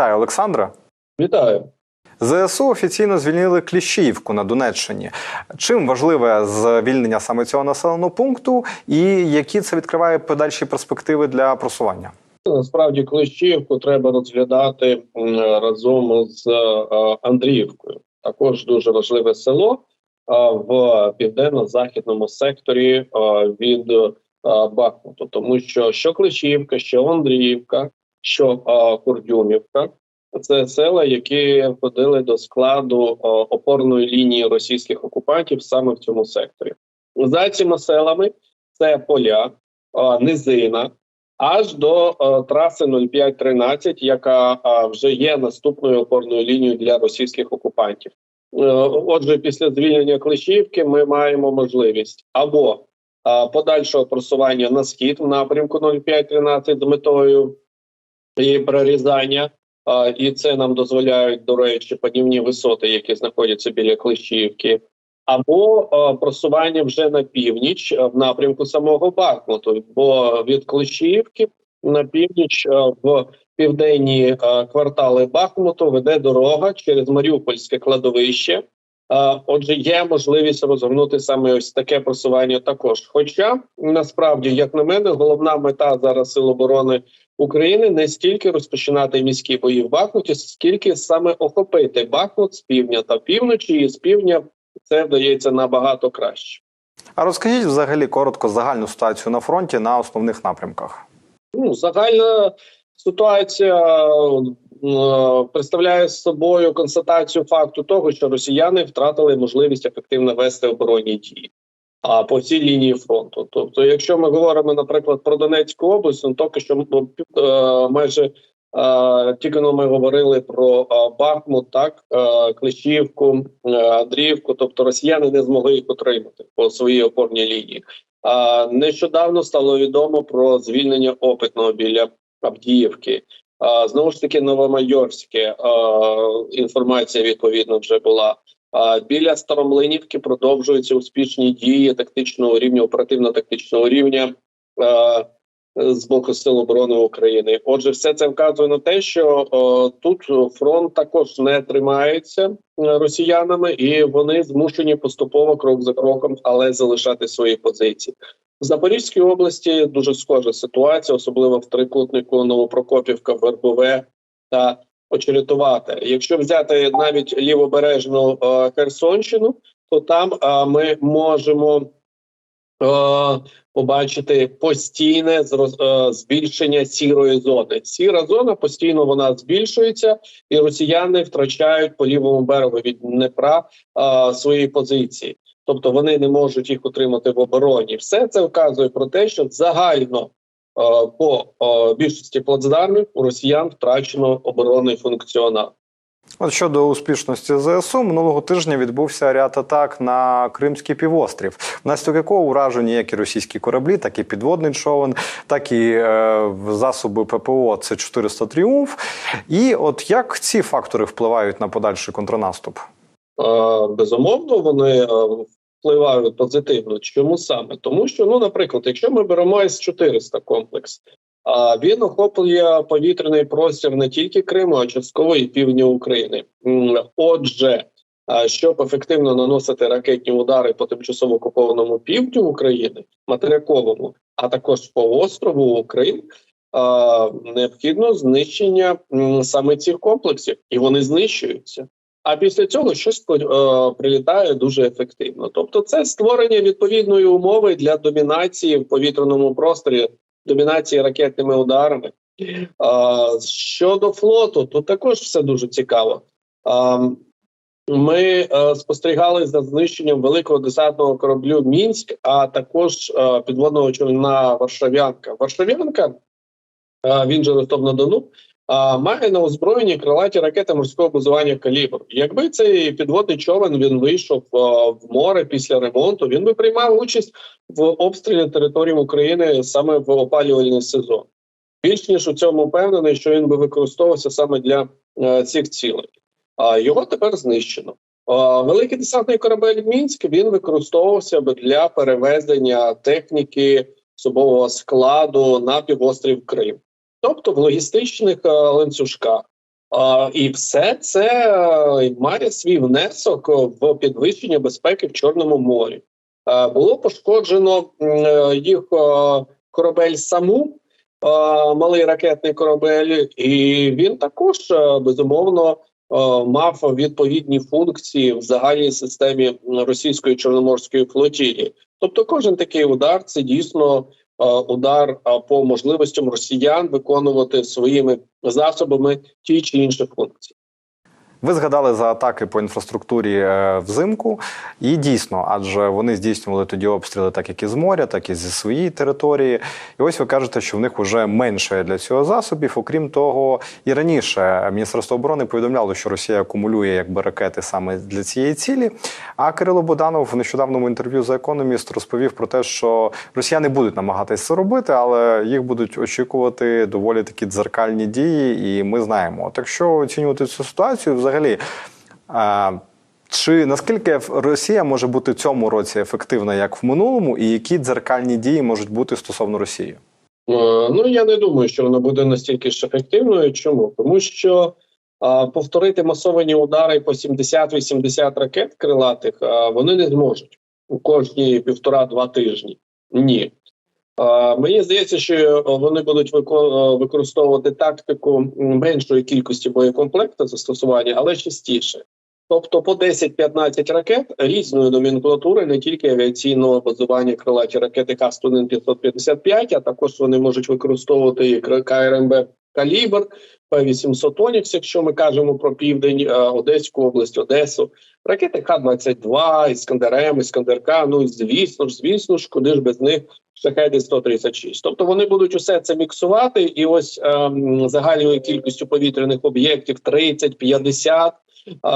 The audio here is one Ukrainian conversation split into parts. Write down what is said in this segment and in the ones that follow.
Вітаю, Олександра. Вітаю. ЗСУ офіційно звільнили Кліщіївку на Донеччині. Чим важливе звільнення саме цього населеного пункту, і які це відкриває подальші перспективи для просування? Насправді Клещіївку треба розглядати разом з е, Андріївкою. Також дуже важливе село в південно-західному секторі від е, Бахмуту, тому що що Клещіївка, що Андріївка, що е, Курдюмівка це села, які входили до складу опорної лінії російських окупантів саме в цьому секторі. За цими селами це поля, низина аж до е, траси 0513, яка вже є наступною опорною лінією для російських окупантів. Е, отже, після звільнення Клещівки ми маємо можливість або подальшого просування на схід в напрямку 0513 з метою її прорізання. І це нам дозволяють, до речі, панівні висоти, які знаходяться біля Клещівки, або просування вже на північ в напрямку самого Бахмуту, бо від Клещіївки на північ в південні квартали Бахмуту веде дорога через Маріупольське кладовище. Отже, є можливість розгорнути саме ось таке просування також. Хоча насправді, як на мене, головна мета зараз Сил оборони України не стільки розпочинати міські бої в Бахмуті, скільки саме охопити Бахмут з півдня та півночі, і з півдня це вдається набагато краще. А розкажіть взагалі коротко загальну ситуацію на фронті на основних напрямках. Ну, загальна ситуація представляє собою констатацію факту того, що росіяни втратили можливість ефективно вести оборонні дії. А по всій лінії фронту, тобто, якщо ми говоримо, наприклад, про Донецьку область, ну поки що е, майже е, тільки ми говорили про е, Бахмут, так е, Клещівку, е, Андріївку, тобто росіяни не змогли їх отримати по своїй опорній лінії. А нещодавно стало відомо про звільнення опитного біля Авдіївки. Знову ж таки, Новомайорське інформація відповідно вже була. Біля Старомлинівки продовжуються успішні дії тактичного рівня, оперативно-тактичного рівня з боку Сил оборони України. Отже, все це вказує на те, що тут фронт також не тримається е, росіянами, і вони змушені поступово крок за кроком, але залишати свої позиції. В Запорізькій області дуже схожа ситуація, особливо в трикутнику Новопрокопівка, Вербове та Очеретувате. Якщо взяти навіть лівобережну е, Херсонщину, то там е, ми можемо е, побачити постійне зроз, е, збільшення сірої зони. Сіра зона постійно вона збільшується, і росіяни втрачають по лівому берегу від Днепра е, свої позиції. Тобто вони не можуть їх утримати в обороні. Все це вказує про те, що загально е, по е, більшості плацдармів у росіян втрачено оборонний функціонал. От щодо успішності ЗСУ, минулого тижня відбувся ряд атак на Кримський півострів, внаслідок якого уражені як і російські кораблі, так і підводний човен, так і е, засоби ППО це 400 тріумф. І от як ці фактори впливають на подальший контрнаступ? Е, безумовно, вони впливають позитивно. Чому саме? Тому що, ну, наприклад, якщо ми беремо С-400 комплекс, а він охоплює повітряний простір не тільки Криму, а частково і півдня України. Отже, щоб ефективно наносити ракетні удари по тимчасово окупованому півдню України, материковому, а також по острову Крим, необхідно знищення саме цих комплексів, і вони знищуються. А після цього щось е, прилітає дуже ефективно. Тобто, це створення відповідної умови для домінації в повітряному просторі, домінації ракетними ударами. Щодо флоту, тут також все дуже цікаво. Ми е, спостерігали за знищенням великого десантного кораблю Мінськ, а також е, підводного човна Варшавянка. Варшавянка, він же Ростов на Дону, має на озброєнні крилаті ракети морського базування калібр. Якби цей підводний човен він вийшов в море після ремонту, він би приймав участь в обстрілі території України саме в опалювальний сезон. Більш ніж у цьому впевнений, що він би використовувався саме для цих цілей. А його тепер знищено. Великий десантний корабель Мінськ він використовувався би для перевезення техніки особового складу на півострів Крим тобто в логістичних е, ланцюжках. І все це е, має свій внесок в підвищення безпеки в Чорному морі. Е, Було пошкоджено їх корабель саму, малий ракетний корабель, і він також безумовно мав відповідні функції в загальній системі російської чорноморської флотілії. Тобто, кожен такий удар це дійсно удар е, по можливостям росіян виконувати своїми засобами ті чи інші функції. Ви згадали за атаки по інфраструктурі е, взимку, і дійсно, адже вони здійснювали тоді обстріли, так як і з моря, так і зі своєї території. І ось ви кажете, що в них вже менше для цього засобів. Окрім того, і раніше Міністерство оборони повідомляло, що Росія акумулює якби ракети саме для цієї цілі. А Кирило Буданов в нещодавному інтерв'ю за економіст розповів про те, що росіяни будуть намагатися це робити, але їх будуть очікувати доволі такі дзеркальні дії, і ми знаємо. Так що оцінювати цю ситуацію, взагалі. А, чи наскільки Росія може бути цьому році ефективна, як в минулому, і які дзеркальні дії можуть бути стосовно Росії? Е, Ну я не думаю, що вона буде настільки ж ефективною. Чому? Тому що а, повторити масовані удари по 70-80 ракет крилатих а, вони не зможуть у кожні півтора-два тижні. Ні. Мені здається, що вони будуть е, використовувати тактику меншої кількості боєкомплекту застосування, але частіше. Тобто по 10-15 ракет різної номенклатури, не тільки авіаційного базування крилаті ракети К-101 555, а також вони можуть використовувати і КРМБ Калібр, П-800 Онікс, якщо ми кажемо про південь, е, Одеську область, Одесу, ракети Х-22, Іскандер М, Іскандер К, ну і звісно ж, звісно ж, куди ж без них шахеди 136. Тобто вони будуть усе це міксувати, і ось ем, загальною кількістю повітряних об'єктів 30-50,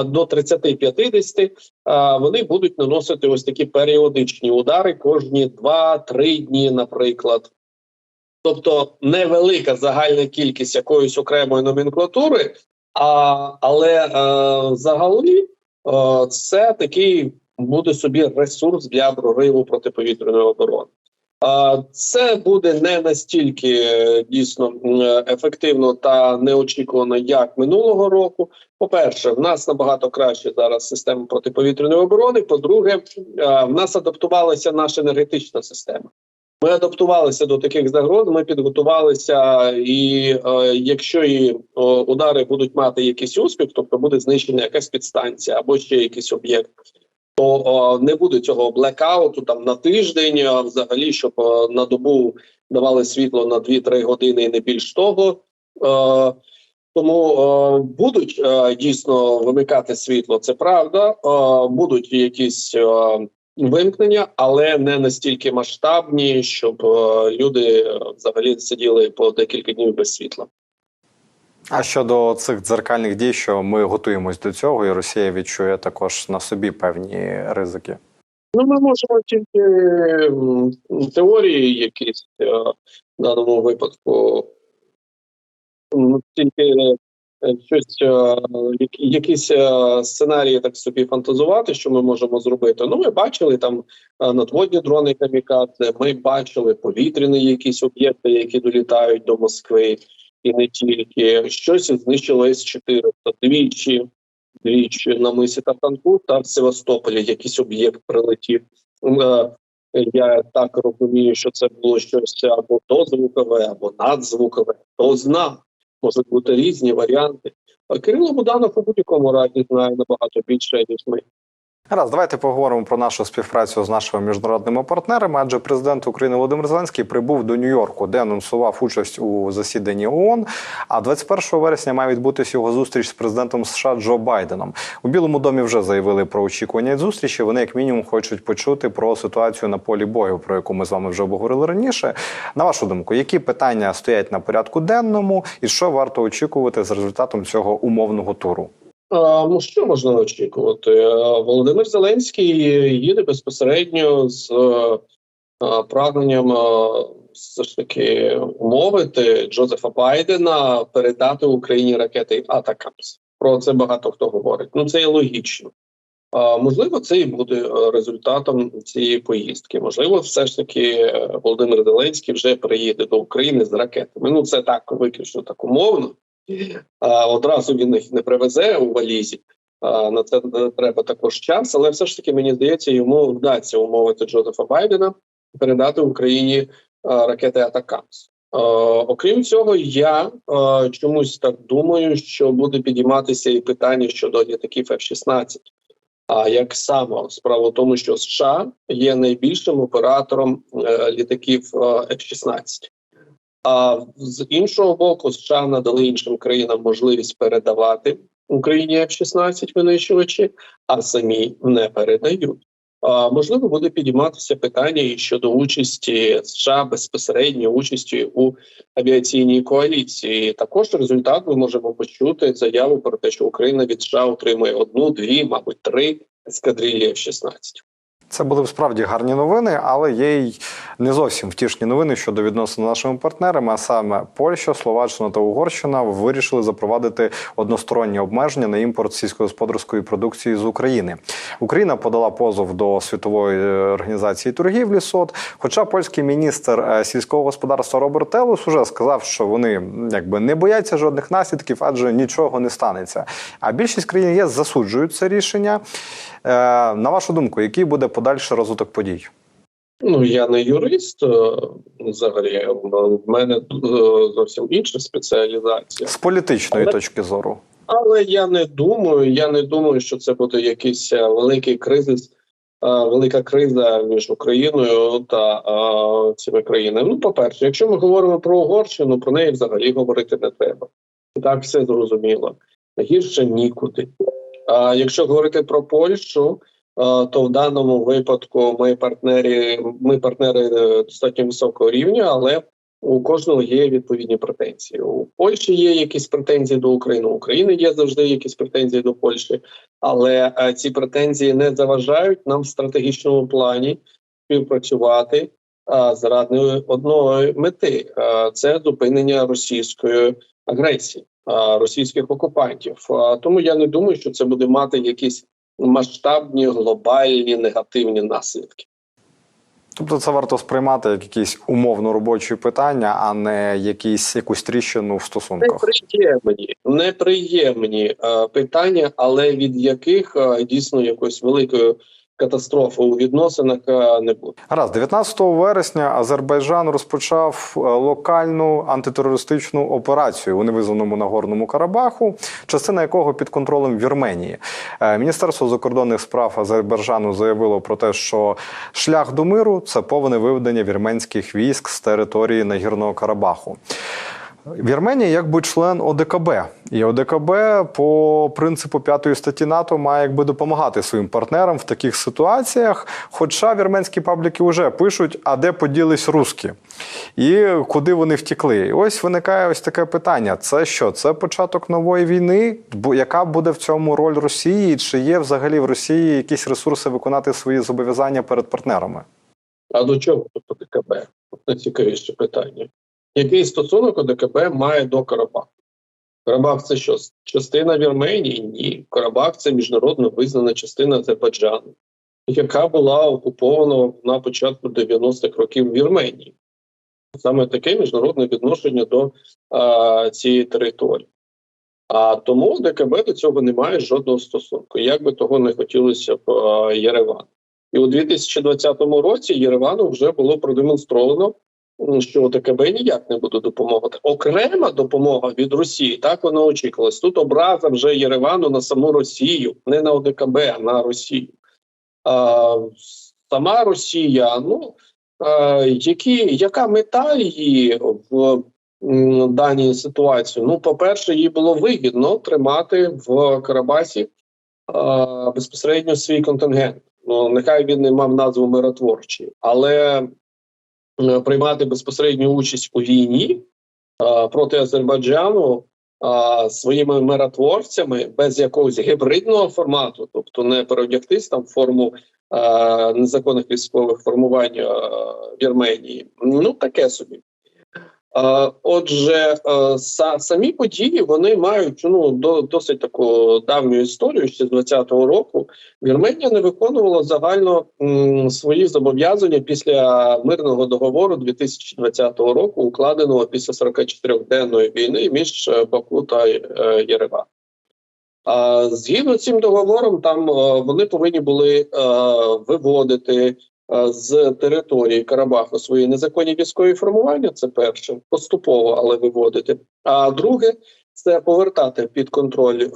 до 30-50, а, вони будуть наносити ось такі періодичні удари кожні 2-3 дні, наприклад. Тобто невелика загальна кількість якоїсь окремої номенклатури, а, але е, взагалі е, це такий буде собі ресурс для прориву протиповітряної оборони. Це буде не настільки е, дійсно ефективно та неочікувано, як минулого року. По-перше, в нас набагато краще зараз система протиповітряної оборони. По-друге, е, в нас адаптувалася наша енергетична система. Ми адаптувалися до таких загроз. Ми підготувалися, і е, якщо і о, удари будуть мати якийсь успіх, тобто буде знищена якась підстанція або ще якийсь об'єкт, то о, не буде цього блекауту там на тиждень, а взагалі, щоб о, на добу давали світло на 2-3 години і не більш того. Е, тому е, будуть е, дійсно вимикати світло, це правда. Е, будуть якісь е, вимкнення, але не настільки масштабні, щоб е, люди е, взагалі сиділи по декілька днів без світла. А щодо цих дзеркальних дій, що ми готуємось до цього, і Росія відчує також на собі певні ризики. Ну, ми можемо тільки теорії якісь е, в даному випадку тільки щось, е, якісь е, сценарії так собі фантазувати, що ми можемо зробити. Ну, ми бачили там е, надводні дрони камікадзе, ми бачили повітряні якісь об'єкти, які долітають до Москви, і не тільки щось знищило С-400 двічі. Двічі на мисі Тартанку та в Севастополі якийсь об'єкт прилетів. Е, Я так розумію, що це було щось або дозвукове, або надзвукове. Хто зна, можуть бути різні варіанти. А Кирило Буданов у будь-якому разі знає набагато більше, ніж ми. Раз, давайте поговоримо про нашу співпрацю з нашими міжнародними партнерами. Адже президент України Володимир Зеленський прибув до Нью-Йорку, де анонсував участь у засіданні ООН. А 21 вересня має відбутися його зустріч з президентом США Джо Байденом. У Білому домі вже заявили про очікування зустрічі. Вони як мінімум хочуть почути про ситуацію на полі бою, про яку ми з вами вже обговорили раніше. На вашу думку, які питання стоять на порядку денному, і що варто очікувати за результатом цього умовного туру? Ну, що можна очікувати? Е, Володимир Зеленський їде безпосередньо з е, прагненням е, все ж таки умовити Джозефа Байдена передати Україні ракети Атакамс. Про це багато хто говорить. Ну це і логічно. Можливо, це і буде результатом цієї поїздки. Можливо, все ж таки Володимир Зеленський вже приїде до України з ракетами. Ну це так виключно так умовно. А, одразу він їх не привезе у валізі. На це треба також час, але все ж таки мені здається, йому вдасться умовити Джозефа Байдена передати Україні ракети Атакамс. Окрім цього, я чомусь так думаю, що буде підійматися і питання щодо літаків F-16. А як само справа в тому, що США є найбільшим оператором е, літаків е, F-16. А з іншого боку, США надали іншим країнам можливість передавати Україні F-16 винищувачі, а самі не передають. А, можливо, буде підійматися питання і щодо участі США безпосередньо участі у авіаційній коаліції. Також результат ми можемо почути заяву про те, що Україна від США отримує одну, дві, мабуть, три ескадрилі F-16. Це були справді гарні новини, але є й не зовсім втішні новини щодо відносин з нашими партнерами. А саме Польща, Словаччина та Угорщина вирішили запровадити односторонні обмеження на імпорт сільськогосподарської продукції з України. Україна подала позов до світової е, організації торгівлі СОД. Хоча польський міністр е, сільського господарства Роберт Телус уже сказав, що вони якби не бояться жодних наслідків, адже нічого не станеться. А більшість країн ЄС засуджують це рішення. Е, На вашу думку, який буде подальший розвиток подій? Ну я не юрист е, взагалі. В мене е, зовсім інша спеціалізація. З політичної Але- точки зору. Але я не думаю. Я не думаю, що це буде якийсь е, великий кризис, е, велика криза між Україною та е, цими країнами. Ну, по-перше, якщо ми говоримо про Угорщину, про неї взагалі говорити не треба. Так все зрозуміло. Гірше нікуди. А якщо говорити про Польщу, е, то в даному випадку ми партнери, ми партнери е, достатньо високого рівня, але у кожного є відповідні претензії. У Польщі є якісь претензії до України. У України є завжди якісь претензії до Польщі, але е, ці претензії не заважають нам в стратегічному плані співпрацювати е, заради одної мети це зупинення російської агресії, російських окупантів. Тому я не думаю, що це буде мати якісь масштабні глобальні негативні наслідки. Тобто це варто сприймати як якісь умовно робочі питання, а не якісь якусь тріщину в стосунках. Неприємні, неприємні е, питання, але від яких е, дійсно якоїсь великої катастрофи у відносинах не буде. Раз 19 вересня Азербайджан розпочав е, локальну антитерористичну операцію у невизваному Нагорному Карабаху, частина якого під контролем Вірменії. Е, Міністерство закордонних справ Азербайджану заявило про те, що шлях до миру це повне виведення вірменських військ з території Нагірного Карабаху. Вірменія якби член ОДКБ, і ОДКБ по принципу п'ятої статті НАТО має якби допомагати своїм партнерам в таких ситуаціях. Хоча вірменські пабліки вже пишуть, а де поділись русські, і куди вони втікли. І ось виникає ось таке питання: це що? Це початок нової війни? Яка буде в цьому роль Росії? Чи є взагалі в Росії якісь ресурси виконати свої зобов'язання перед партнерами? А до чого ОДКБ? Найцікавіше питання. Який стосунок ОДКБ має до Карабаху? Карабах це що? Частина Вірменії? Ні. Карабах це міжнародно визнана частина Азербайджану, яка була окупована на початку 90-х років Вірменії. Саме таке міжнародне відношення до а, цієї території. А тому ДКБ до цього не має жодного стосунку, як би того не хотілося б Єревану. І у 2020 році Єревану вже було продемонстровано, що ОДКБ ніяк не буде допомагати. Окрема допомога від Росії, так воно очікувалось. Тут образа вже Єревану на саму Росію, не на ОДКБ, а на Росію. А, сама Росія, ну а, які, яка мета її в даній ситуації? Ну, по-перше, їй було вигідно тримати в Карабасі а, безпосередньо свій контингент. Ну, нехай він не мав назву миротворчий, але е, приймати безпосередню участь у війні проти Азербайджану своїми миротворцями без якогось гібридного формату, тобто не переодягтись там форму незаконних військових формувань Вірменії. Ну таке собі. Е, Отже, е, самі події вони мають ну до досить таку давню історію. Ще з 20-го року Вірменія не виконувала загально свої зобов'язання після мирного договору 2020 року, укладеного після 44-денної війни між е, Баку та Єреваном. А згідно з цим договором, там вони повинні були виводити з території Карабаху свої незаконні військові формування. Це перше, поступово, але виводити. А друге, це повертати під контроль е,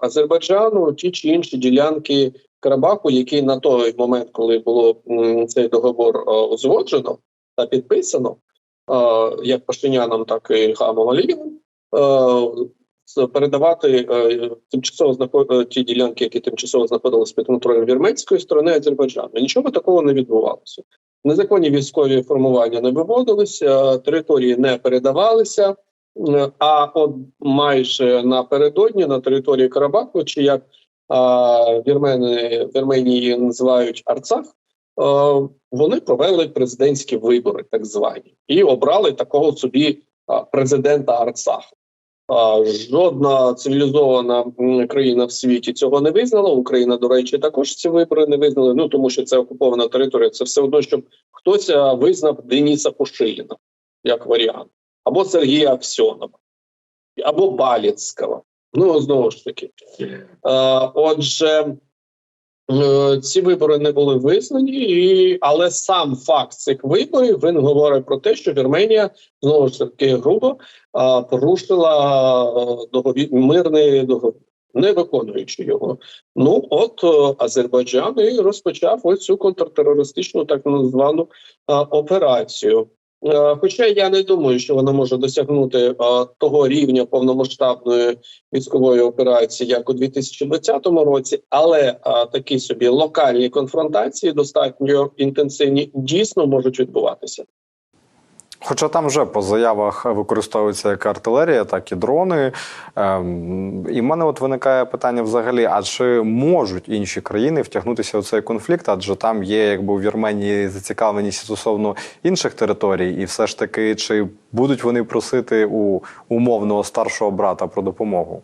Азербайджану ті чи інші ділянки Карабаху, які на той момент, коли було м, цей договор е, узгоджено та підписано, е, як Пашинянам, так і Хамом Алієвим, е, передавати е, тимчасово знаход... е, ті ділянки, які тимчасово знаходилися під контролем вірменської сторони Азербайджану. Нічого такого не відбувалося. Незаконні військові формування не виводилися, території не передавалися. Е, А от майже напередодні на території Карабаху, чи як вірмени Вірменії називають Арцах, е, вони провели президентські вибори, так звані, і обрали такого собі президента Арцаху. Жодна цивілізована країна в світі цього не визнала. Україна, до речі, також ці вибори не визнали. Ну тому що це окупована територія. Це все одно, щоб хтось визнав Деніса Пушиліна як варіант, або Сергія Аксьонова, або Баліцького. Ну знову ж таки. Отже, ці вибори не були визнані, і, але сам факт цих виборів він говорить про те, що Вірменія знову ж таки грубо а, порушила е, договір мирний договір, не виконуючи його. Ну от е, Азербайджан і розпочав ось цю контртерористичну так звану а, операцію. Е, Хоча я не думаю, що вона може досягнути а, того рівня повномасштабної військової операції, як у 2020 році, але а, такі собі локальні конфронтації достатньо інтенсивні дійсно можуть відбуватися. Хоча там вже по заявах використовується як артилерія, так і дрони. Ем, і в мене от виникає питання взагалі: а чи можуть інші країни втягнутися у цей конфлікт? Адже там є якби у Вірменії зацікавленість стосовно інших територій, і все ж таки, чи будуть вони просити у умовного старшого брата про допомогу?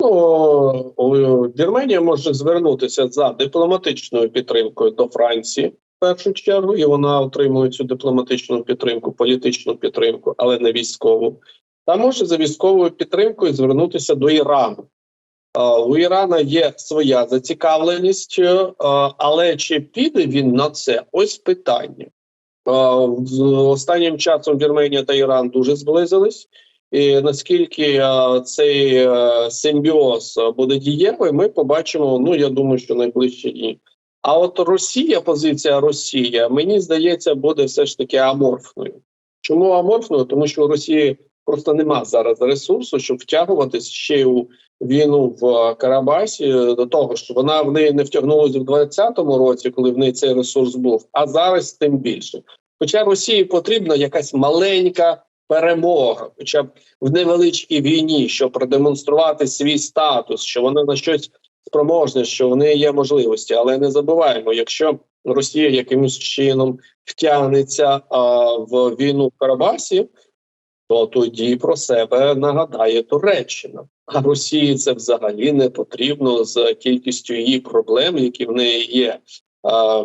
Ну, Вірменія може звернутися за дипломатичною підтримкою до Франції в першу чергу, і вона отримує цю дипломатичну підтримку, політичну підтримку, але не військову. Та може за військовою підтримкою звернутися до Ірану. У Ірана є своя зацікавленість, е, але чи піде він на це? Ось питання. Останнім часом Вірменія та Іран дуже зблизились. І наскільки цей е, симбіоз буде дієвий, ми побачимо. Ну я думаю, що найближчі дні. А от Росія, позиція Росія, мені здається, буде все ж таки аморфною. Чому аморфною? Тому що у Росії просто нема зараз ресурсу, щоб втягуватись ще у війну в Карабасі. До того що вона в неї не втягнулася в 2020 році, коли в неї цей ресурс був, а зараз тим більше. Хоча Росії потрібна якась маленька перемога, хоча б в невеличкій війні, щоб продемонструвати свій статус, що вона на щось спроможна, що в неї є можливості. Але не забуваємо, якщо Росія якимось чином втягнеться а, в війну в Карабасі, то тоді про себе нагадає Туреччина. А Росії це взагалі не потрібно з кількістю її проблем, які в неї є. А,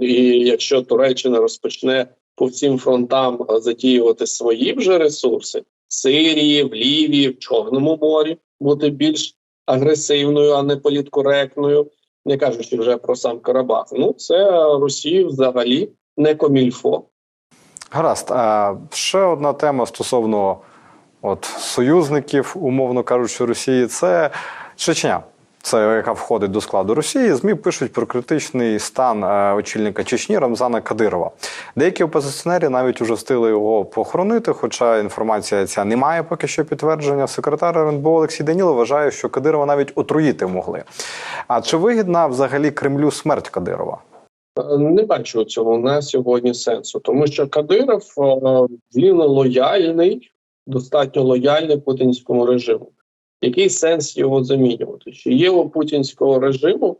і якщо Туреччина розпочне по всім фронтам а, задіювати свої вже ресурси в Сирії, в Лівії, в Чорному морі, бути більш агресивною, а не політкоректною, не кажучи вже про сам Карабах. Ну це Росії взагалі не комільфо. Гаразд. А ще одна тема стосовно от, союзників, умовно кажучи, Росії, це Чечня. Це яка входить до складу Росії. Змі пишуть про критичний стан е, очільника Чечні Рамзана Кадирова. Деякі опозиціонери навіть уже встигли його похоронити, хоча інформація ця не має поки що підтвердження. Секретар РНБО Олексій Данілов вважає, що Кадирова навіть отруїти могли. А чи вигідна взагалі Кремлю смерть Кадирова? Не бачу у цьому на сьогодні сенсу, тому що Кадиров е, він лояльний, достатньо лояльний путінському режиму. Який сенс його замінювати? Чи є у путінського режиму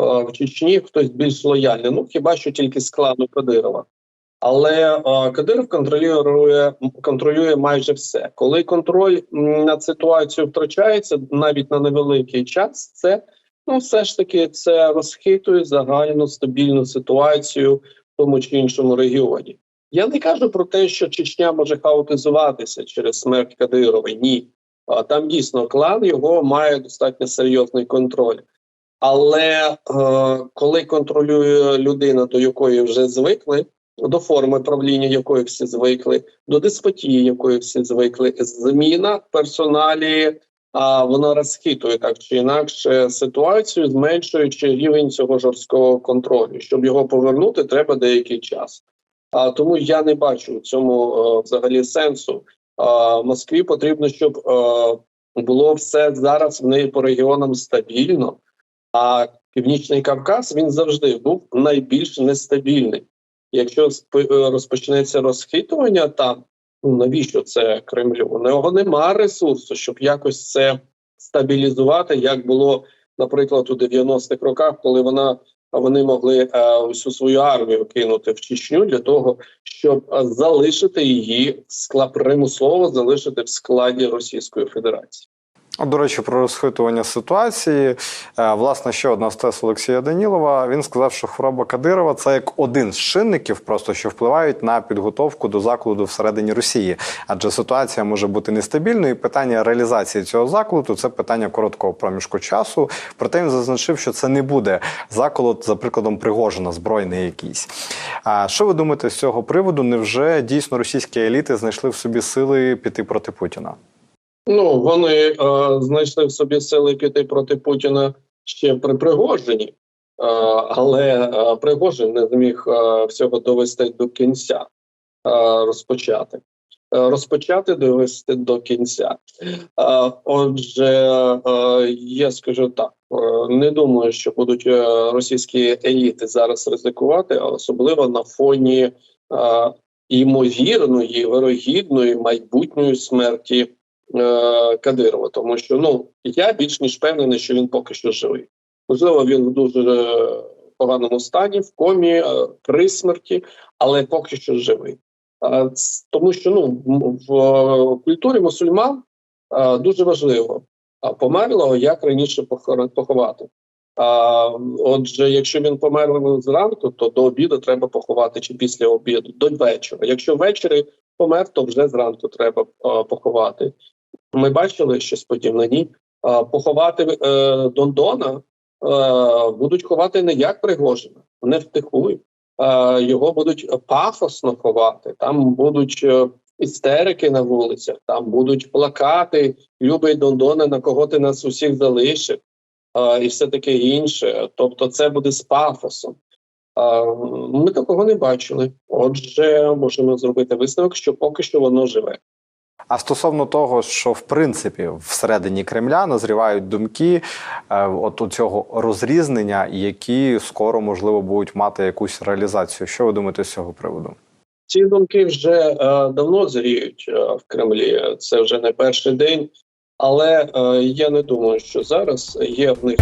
е, в Чечні хтось більш лояльний? Ну хіба що тільки з клану Кадирова. Але е, Кадиров контролює контролює майже все. Коли контроль над ситуацією втрачається навіть на невеликий час, це ну все ж таки це розхитує загальну стабільну ситуацію в тому чи іншому регіоні. Я не кажу про те, що Чечня може хаотизуватися через смерть Кадирова. Ні, А там дійсно клан його має достатньо серйозний контроль. Але е, коли контролює людина, до якої вже звикли, до форми правління, якої всі звикли, до деспотії, якої всі звикли, зміна персоналі, а вона розхитує так чи інакше ситуацію, зменшуючи рівень цього жорсткого контролю. Щоб його повернути, треба деякий час. А тому я не бачу в цьому е, взагалі сенсу. Москві потрібно, щоб е, було все зараз в неї по регіонам стабільно. А Північний Кавказ він завжди був найбільш нестабільний. Якщо е, розпочнеться розхитування там, ну навіщо це Кремлю? У нього нема ресурсу, щоб якось це стабілізувати, як було, наприклад, у 90-х роках, коли вона вони могли е, усю свою армію кинути в Чечню для того, щоб е, залишити її склад скла примусово залишити в складі Російської Федерації. От, До речі, про розхитування ситуації. Е, Власне, ще одна з тез Олексія Данілова. Він сказав, що хвороба Кадирова це як один з чинників, просто що впливають на підготовку до закладу всередині Росії. Адже ситуація може бути нестабільною. і Питання реалізації цього закладу це питання короткого проміжку часу. Проте він зазначив, що це не буде заколот, за прикладом Пригожина, збройний якийсь. А що ви думаєте з цього приводу? Невже дійсно російські еліти знайшли в собі сили піти проти Путіна? Ну вони е, знайшли в собі сили піти проти Путіна ще при Пригожині, е, але е, Пригожин не зміг е, всього довести до кінця, е, розпочати. Розпочати довести до кінця. Отже, я скажу так: не думаю, що будуть російські еліти зараз ризикувати, а особливо на фоні ймовірної, вирогідної майбутньої смерті Кадирова, тому що ну я більш ніж впевнений, що він поки що живий. Можливо, він в дуже е, поганому стані, в комі, е, при смерті, але поки що живий. Е, тому що ну в е, культурі мусульман е, дуже важливо померлого як раніше поховати. Отже, якщо він помер зранку, то до обіду треба поховати чи після обіду, до вечора. Якщо ввечері помер, то вже зранку треба поховати. Ми бачили щось подібне. Ні, поховати е, Дондона е, будуть ховати не як Пригожина, не втихуй. Е, його будуть пафосно ховати. Там будуть е, істерики на вулицях, там будуть плакати. Любий Дондоне, на кого ти нас усіх залишив, і все таке інше. Тобто, це буде з пафосом. Ми такого не бачили. Отже, можемо зробити висновок, що поки що воно живе. А стосовно того, що в принципі всередині Кремля назрівають думки е, от у цього розрізнення, які скоро можливо будуть мати якусь реалізацію. Що ви думаєте з цього приводу? Ці думки вже е, давно зріють е, в Кремлі. Це вже не перший день, але е, я не думаю, що зараз є в них